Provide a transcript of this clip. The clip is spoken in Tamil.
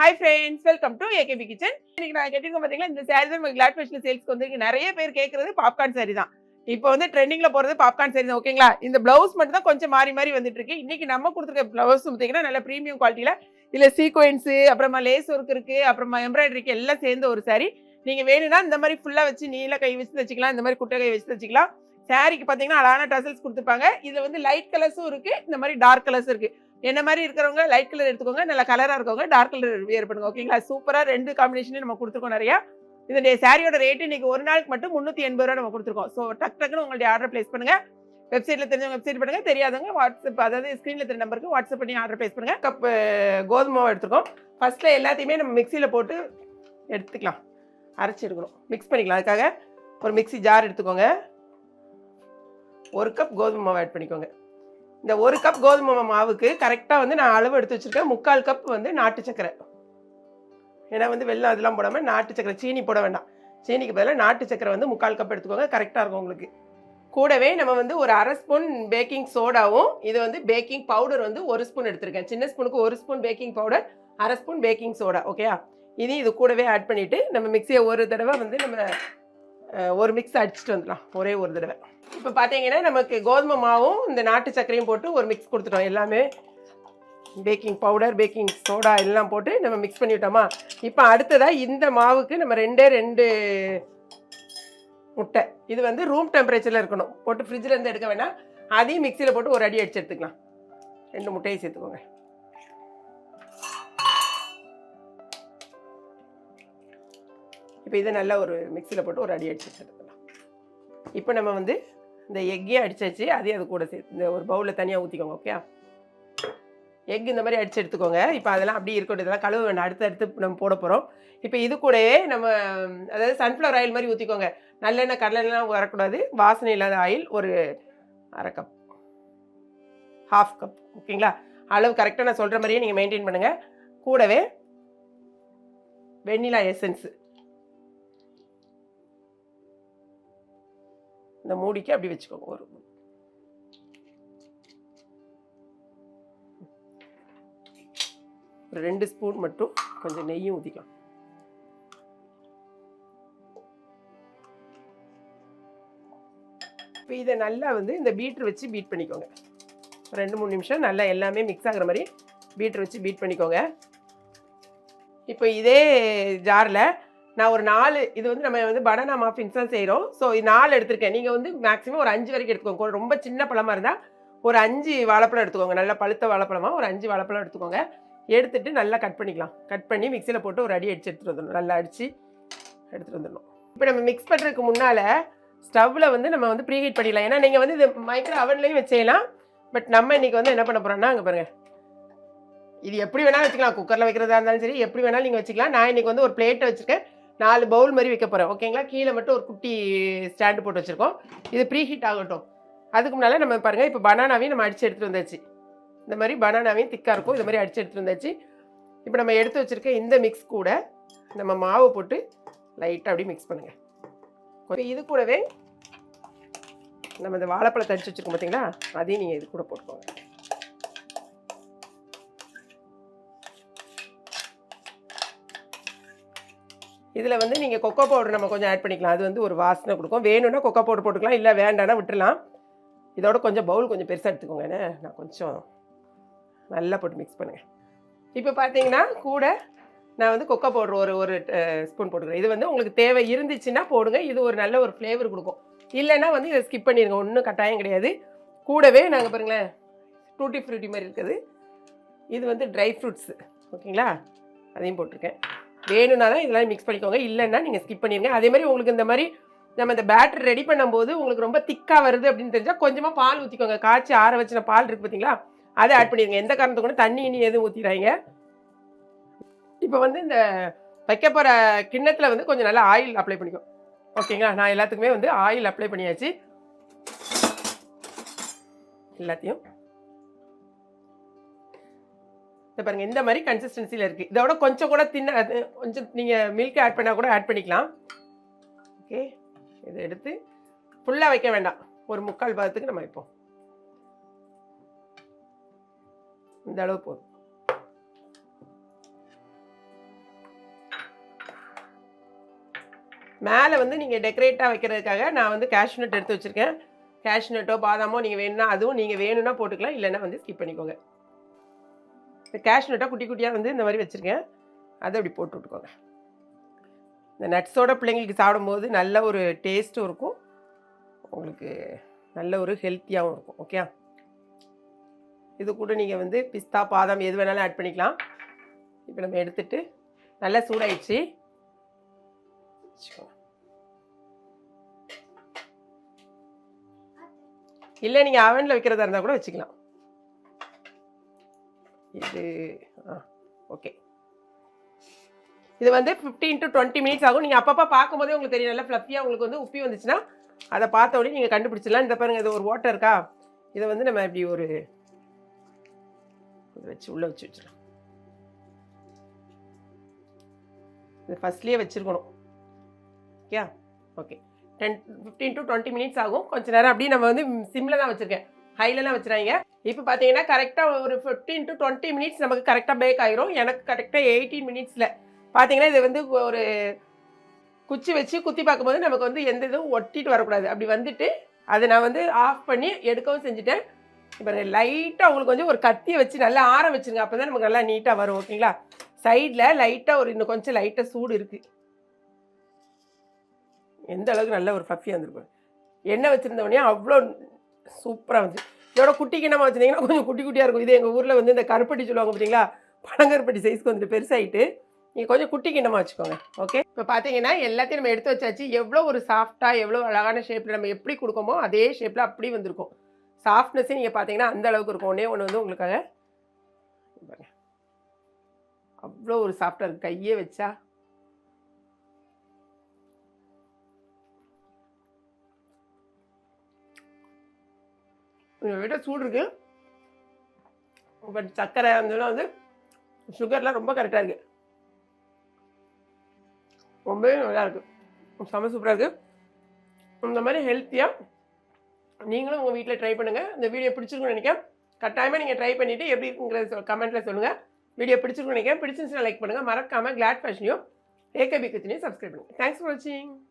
Hi friends welcome to AKP kitchen இன்னைக்கு நான் கேட்டிருக்கோம் பார்த்தீங்களா இந்த சாரி தான் கிளாட் சேல்ஸ்க்கு வந்து நிறைய பேர் கேட்குறது பாப்கார்ன் சாரி தான். இப்போ வந்து ட்ரெண்டிங்கில் போகிறது பாப்கார்ன் சாரி தான் ஓகேங்களா இந்த ப்ளவுஸ் மட்டும் தான் கொஞ்சம் மாறி மாறி வந்துட்டு இருக்கு இன்னைக்கு நம்ம கொடுத்துருக்க ப்ளவுஸ் பார்த்தீங்கன்னா நல்ல ப்ரீமியம் குவாலிட்டியில் இதில் சீக்வென்ஸு அப்புறமா லேஸ் ஒர்க் இருக்குது அப்புறமா எம்ப்ராய்டரிக்கு எல்லாம் சேர்ந்த ஒரு சாரி நீங்கள் வேணும்னா இந்த மாதிரி ஃபுல்லாக வச்சு நீல கை வச்சு தச்சுக்கலாம் இந்த மாதிரி குட்டை கை வச்சு தச்சுக்கலாம். சாரிக்கு பார்த்தீங்கன்னா அழகான டசல்ஸ் கொடுத்துருப்பாங்க. இதில் வந்து லைட் கலர்ஸும் இருக்குது இந்த மாதிரி டார்க் கலர்ஸ் இருக்குது என்ன மாதிரி இருக்கிறவங்க லைட் கலர் எடுத்துக்கோங்க நல்ல கலராக இருக்கவங்க டார்க் கலர் வியர் பண்ணுங்க ஓகேங்களா சூப்பராக ரெண்டு காம்பினேஷனே நம்ம கொடுத்துருக்கோம் நிறையா. இதனுடைய சாரியோட ரேட்டு இன்றைக்கி ஒரு நாளுக்கு மட்டும் முந்நூற்றி எண்பது ரூபா நம்ம கொடுத்துருக்கோம். ஸோ டக் டக்குன்னு உங்களுடைய ஆர்டர் பிளேஸ் பண்ணுங்கள் வெப்சைட்டில் தெரிஞ்சவங்க வெப்சைட் பண்ணுங்க. தெரியாதவங்க வாட்ஸ்அப் அதாவது ஸ்க்ரீனில் தெரிய நம்பருக்கு வாட்ஸ்அப் பண்ணி ஆர்டர் பிளேஸ் பண்ணுங்க. கப் கோதுமை மாவு எடுத்துருக்கோம். ஃபர்ஸ்ட்டில் எல்லாத்தையுமே நம்ம மிக்சியில் போட்டு எடுத்துக்கலாம். அரைச்சி எடுக்கணும். மிக்ஸ் பண்ணிக்கலாம். அதுக்காக ஒரு மிக்ஸி ஜார் எடுத்துக்கோங்க. ஒரு கப் கோதுமை மாவு ஆட் பண்ணிக்கோங்க. இந்த ஒரு கப் கோதுமை மாவுக்கு கரெக்டாக வந்து நான் அளவு எடுத்து வச்சுருக்கேன். முக்கால் கப் வந்து நாட்டு சக்கரை. ஏன்னா வந்து வெள்ளம் அதெல்லாம் போடாமல் நாட்டு சக்கரை சீனி போட வேண்டாம். சீனிக்கு பதிலாக நாட்டு சக்கரை வந்து முக்கால் கப் எடுத்துக்கோங்க. கரெக்டாக இருக்கும் உங்களுக்கு. கூடவே நம்ம வந்து ஒரு அரை ஸ்பூன் பேக்கிங் சோடாவும் இது வந்து பேக்கிங் பவுடர் வந்து ஒரு ஸ்பூன் எடுத்திருக்கேன். சின்ன ஸ்பூனுக்கு ஒரு ஸ்பூன் பேக்கிங் பவுடர் அரை ஸ்பூன் பேக்கிங் சோடா ஓகேயா இதையும் இது கூடவே ஆட் பண்ணிவிட்டு நம்ம மிக்சியை ஒரு தடவை வந்து நம்ம ஒரு மிக்ஸ் அடிச்சுட்டு வந்துடலாம் ஒரே ஒரு தடவை. இப்போ பார்த்தீங்கன்னா நமக்கு கோதுமை மாவும் இந்த நாட்டு சர்க்கரையும் போட்டு ஒரு மிக்ஸ் கொடுத்துட்டோம் எல்லாமே. பேக்கிங் பவுடர் பேக்கிங் சோடா எல்லாம் போட்டு நம்ம மிக்ஸ் பண்ணிவிட்டோமா இப்போ அடுத்ததாக இந்த மாவுக்கு நம்ம ரெண்டே ரெண்டு முட்டை. இது வந்து ரூம் டெம்பரேச்சரில் இருக்கணும். போட்டு ஃப்ரிட்ஜில் இருந்து எடுக்க வேணாம். அதையும் மிக்சியில் போட்டு ஒரு அடி அடிச்சு எடுத்துக்கலாம். ரெண்டு முட்டையும் சேர்த்துக்கோங்க. இப்போ இதை நல்லா ஒரு மிக்சியில் போட்டு ஒரு அடி அடிச்சு எடுத்துக்கலாம் இப்போ நம்ம வந்து இந்த எக்கையும் அடிச்சாச்சு அதையும் அது கூட சேர்த்து இந்த ஒரு பவுலில் தனியாக ஊற்றிக்கோங்க ஓகே எக் இந்த மாதிரி அடிச்சு எடுத்துக்கோங்க. இப்போ அதெல்லாம் அப்படியே இருக்கட்டும். இதெல்லாம் கழுவ வேண்டாம். அடுத்து அடுத்து நம்ம போட போகிறோம் இப்போ இது கூடவே நம்ம அதாவது சன்ஃப்ளவர் ஆயில் மாதிரி ஊற்றிக்கோங்க நல்லெண்ணெய் கடலெண்ணெலாம் வரக்கூடாது. வாசனை இல்லாத ஆயில் ஒரு அரை கப் ஹாஃப் கப் ஓகேங்களா அளவு கரெக்டாக நான் சொல்கிற மாதிரியே நீங்கள் மெயின்டைன் பண்ணுங்கள் கூடவே வெண்ணிலா எசன்ஸு இந்த மூடிக்கு அப்படி வச்சுக்கோங்க ஒரு ஒரு ரெண்டு ஸ்பூன் மட்டும் கொஞ்சம் நெய்யும் ஊற்றிக்கலாம் இப்போ இதை நல்லா வந்து இந்த பீட்ரு வச்சு பீட் பண்ணிக்கோங்க. ரெண்டு மூணு நிமிஷம் நல்லா எல்லாமே மிக்ஸ் ஆகிற மாதிரி பீட்ரு வச்சு பீட் பண்ணிக்கோங்க. இப்போ இதே ஜாரில் நான் ஒரு நாலு இது வந்து நம்ம வந்து பனானா மாஃபின்ஸ் தான் செய்கிறோம் ஸோ இது நாலு எடுத்திருக்கேன். நீங்கள் வந்து மேக்ஸிமம் ஒரு அஞ்சு வரைக்கும் எடுத்துக்கோங்க. ரொம்ப சின்ன பழமாக இருந்தால் ஒரு அஞ்சு வாழைப்பழம் எடுத்துக்கோங்க. நல்லா பழுத்த வாழைப்பழமாக ஒரு அஞ்சு வாழைப்பழம் எடுத்துக்கோங்க. எடுத்துட்டு நல்லா கட் பண்ணிக்கலாம். கட் பண்ணி மிக்சியில் போட்டு ஒரு அடி அடிச்சு எடுத்துகிட்டு வந்துடணும். நல்லா அடித்து எடுத்துகிட்டு வந்துடணும். இப்போ நம்ம மிக்ஸ் பண்ணுறதுக்கு முன்னால் ஸ்டவ்வில் வந்து நம்ம வந்து ப்ரீஹீட் பண்ணிடலாம். ஏன்னா நீங்கள் வந்து இது மைக்ரோ அவன்லேயும் வச்சுக்கலாம் பட் நம்ம இன்றைக்கி வந்து என்ன பண்ண போகிறோம்னா அங்கே பாருங்கள் இது எப்படி வேணாலும் வச்சுக்கலாம். குக்கரில் வைக்கிறதா இருந்தாலும் சரி எப்படி வேணாலும் நீங்கள் வச்சுக்கலாம். நான் இன்றைக்கி வந்து ஒரு பிளேட்டை வச்சுருக்கேன். நாலு பவுல் மாதிரி வைக்க போகிறேன் ஓகேங்களா கீழே மட்டும் ஒரு குட்டி ஸ்டாண்டு போட்டு வச்சுருக்கோம். இது ப்ரீ ஹீட் ஆகட்டும். அதுக்கு முன்னால் நம்ம பாருங்கள் இப்போ பனானாவையும் நம்ம அடித்து எடுத்துகிட்டு வந்தாச்சு. இந்த மாதிரி பனானாவையும் திக்காக இருக்கும். இந்த மாதிரி அடித்து எடுத்துகிட்டு வந்தாச்சு. இப்போ நம்ம எடுத்து வச்சுருக்க இந்த மிக்ஸ் கூட நம்ம மாவு போட்டு லைட்டாக அப்படியே மிக்ஸ் பண்ணுங்கள் இப்போ இது கூடவே நம்ம இந்த வாழைப்பழத்தை அடிச்சு வச்சுருக்கோம் பார்த்தீங்களா அதையும் நீங்கள் இது கூட போட்டுக்கோங்க. இதில் வந்து நீங்கள் கொக்கோ பவுடர் நம்ம கொஞ்சம் ஆட் பண்ணிக்கலாம். அது வந்து ஒரு வாசனை கொடுக்கும். வேணும்னா கொக்கோ பவுடர் போட்டுக்கலாம் இல்லை வேண்டாம்னா விட்டுலாம் இதோட கொஞ்சம் பவுல் கொஞ்சம் பெருசாக எடுத்துக்கோங்க. நான் கொஞ்சம் நல்லா போட்டு மிக்ஸ் பண்ணுங்கள் இப்போ பார்த்தீங்கன்னா கூட நான் வந்து கொக்கோ பவுடர் ஒரு ஒரு ஸ்பூன் போட்டுக்கிறேன். இது வந்து உங்களுக்கு தேவை இருந்துச்சுன்னா போடுங்க. இது ஒரு நல்ல ஒரு ஃப்ளேவர் கொடுக்கும். இல்லைன்னா வந்து இதை ஸ்கிப் பண்ணிடுங்க. ஒன்றும் கட்டாயம் கிடையாது. கூடவே நாங்கள் பாருங்களேன் டூட்டி ஃப்ரூட்டி மாதிரி இருக்குது. இது வந்து ட்ரை ஃப்ரூட்ஸு ஓகேங்களா? அதையும் போட்டிருக்கேன். வேணும்னா தான் இதெல்லாம் மிக்ஸ் பண்ணிக்கோங்க. இல்லைன்னா நீங்கள் ஸ்கிப் பண்ணிடுங்க அதே மாதிரி உங்களுக்கு இந்த மாதிரி நம்ம இந்த பேட்டர் ரெடி பண்ணும்போது உங்களுக்கு ரொம்ப திக்காக வருது அப்படின்னு தெரிஞ்சால் கொஞ்சமாக பால் ஊற்றிக்கோங்க காய்ச்சி ஆற வச்சின பால் இருக்குது பார்த்தீங்களா அதை ஆட் பண்ணிடுங்க எந்த காரணத்துக்கு கூட தண்ணி இனி எதுவும் ஊற்றிடாங்க இப்போ வந்து இந்த வைக்க போகிற கிண்ணத்தில் வந்து கொஞ்சம் நல்லா ஆயில் அப்ளை பண்ணிக்கும் ஓகேங்களா நான் எல்லாத்துக்குமே வந்து ஆயில் அப்ளை பண்ணியாச்சு. எல்லாத்தையும் இந்த பாருங்கள் இந்த மாதிரி கன்சிஸ்டன்சியில் இருக்குது விட கொஞ்சம் கூட தின்ன கொஞ்சம் நீங்கள் மில்க் ஆட் பண்ணால் கூட ஆட் பண்ணிக்கலாம். ஓகே இதை எடுத்து ஃபுல்லாக வைக்க வேண்டாம். ஒரு முக்கால் பாதத்துக்கு நம்ம வைப்போம். இந்த அளவு போதும். மேலே வந்து நீங்கள் டெக்கரேட்டாக வைக்கிறதுக்காக நான் வந்து கேஷ்யூ நட் எடுத்து வச்சுருக்கேன். கேஷ்யூ நட்டோ பாதாமோ நீங்கள் வேணும்னா அதுவும் நீங்கள் வேணும்னா போட்டுக்கலாம். இல்லைன்னா வந்து ஸ்கிப் பண்ணிக்கோங்க. இந்த கேஷ்யூ குட்டி குட்டியாக வந்து இந்த மாதிரி வச்சுருக்கேன். அதை அப்படி போட்டு விட்டுக்கோங்க. இந்த நட்ஸோட பிள்ளைங்களுக்கு சாப்பிடும்போது நல்ல ஒரு டேஸ்ட்டும் இருக்கும். உங்களுக்கு நல்ல ஒரு ஹெல்த்தியாகவும் இருக்கும். ஓகே இது கூட நீங்கள் வந்து பிஸ்தா பாதாம் எது வேணாலும் ஆட் பண்ணிக்கலாம். இப்போ நம்ம எடுத்துட்டு நல்லா சூடாயிடுச்சு. இல்லை நீங்கள் அவனில் வைக்கிறதா இருந்தால் கூட வச்சுக்கலாம். இது ஆ ஓகே இது வந்து ஃபிஃப்டீன் டு டுவெண்ட்டி மினிட்ஸ் ஆகும். நீங்கள் அப்பப்போ பார்க்கும்போதே உங்களுக்கு தெரியும். நல்லா ஃப்ளஃபியாக உங்களுக்கு வந்து உப்பி வந்துச்சுன்னா அதை பார்த்த உடனே நீங்கள் கண்டுபிடிச்சிடலாம். இந்த பாருங்கள் இது ஒரு வாட்டர் இருக்கா? இதை வந்து நம்ம இப்படி ஒரு இதை வச்சு உள்ளே வச்சு வச்சிடலாம். இது ஃபஸ்ட்லேயே வச்சுருக்கணும். Okay okay ten fifteen to twenty minutes ஆகும். கொஞ்ச நேரம் அப்படியே நம்ம வந்து சிம்மில் தான் வச்சுருக்கேன். ஹைலலாம் வச்சுறாங்க. இப்போ பார்த்தீங்கன்னா கரெக்டாக ஒரு ஃபிஃப்டீன் டு டுவெண்ட்டி மினிட்ஸ் நமக்கு கரெக்டாக பேக் ஆயிரும். எனக்கு கரெக்டாக எயிட்டீன் மினிட்ஸில் பார்த்தீங்கன்னா இது வந்து ஒரு குச்சி வச்சு குத்தி பார்க்கும்போது நமக்கு வந்து எந்த இதுவும் ஒட்டிட்டு வரக்கூடாது. அப்படி வந்துட்டு அதை நான் வந்து ஆஃப் பண்ணி எடுக்கவும் செஞ்சுட்டேன். இப்போ லைட்டாக உங்களுக்கு வந்து ஒரு கத்தியை வச்சு நல்லா ஆற வச்சுருங்க. அப்போ தான் நமக்கு நல்லா நீட்டாக வரும் ஓகேங்களா சைடில் லைட்டாக ஒரு இன்னும் கொஞ்சம் லைட்டாக சூடு இருக்குது எந்த அளவுக்கு நல்ல ஒரு ஃபஃபியாக இருந்திருக்கும். எண்ணெய் வச்சுருந்த அவ்வளோ சூப்பராக வந்துச்சு இதோட குட்டி கிண்ணமாக வச்சுருந்தீங்கன்னா கொஞ்சம் குட்டி குட்டியாக இருக்கும். இது எங்கள் ஊரில் வந்து இந்த கருப்பட்டி சொல்லுவாங்க பார்த்தீங்களா பனங்கருப்பட்டி சைஸ்க்கு வந்துட்டு பெருசாகிட்டு நீங்கள் கொஞ்சம் குட்டி கிண்ணமாக வச்சுக்கோங்க. ஓகே இப்போ பார்த்தீங்கன்னா எல்லாத்தையும் நம்ம எடுத்து வச்சாச்சு. எவ்வளோ ஒரு சாஃப்டாக எவ்வளோ அழகான ஷேப்பில் நம்ம எப்படி கொடுக்கோமோ அதே ஷேப்பில் அப்படி வந்திருக்கும். சாஃப்ட்னஸ்ஸே நீங்கள் பார்த்தீங்கன்னா அந்த அளவுக்கு இருக்கும். ஒன்றே ஒன்று வந்து உங்களுக்காக அவ்வளோ ஒரு சாஃப்டாக இருக்குது கையே வச்சா உங்கள் விட சூடு இருக்கு. பட் சர்க்கரை அந்த வந்து சுகர்லாம் ரொம்ப கரெக்டாக இருக்குது ரொம்பவே நல்லா இருக்குது செம்ம சூப்பராக இருக்குது இந்த மாதிரி ஹெல்த்தியாக நீங்களும் உங்கள் வீட்டில் ட்ரை பண்ணுங்கள் இந்த வீடியோ பிடிச்சிருக்குன்னு நினைக்கிறேன். கட்டாயமாக நீங்கள் ட்ரை பண்ணிவிட்டு எப்படி இருக்குங்கிறத கமெண்ட்டில் சொல்லுங்கள் வீடியோ பிடிச்சிருக்குன்னு நினைக்கிறேன். பிடிச்சிருந்துச்சுன்னா லைக் பண்ணுங்கள் மறக்காமல் கிளாட் ஃபேஷனையும் ஏகபி கிச்சனையும் சப்ஸ்கிரைப் பண்ணுங்கள் தேங்க்ஸ் ஃபார் வாட்சிங்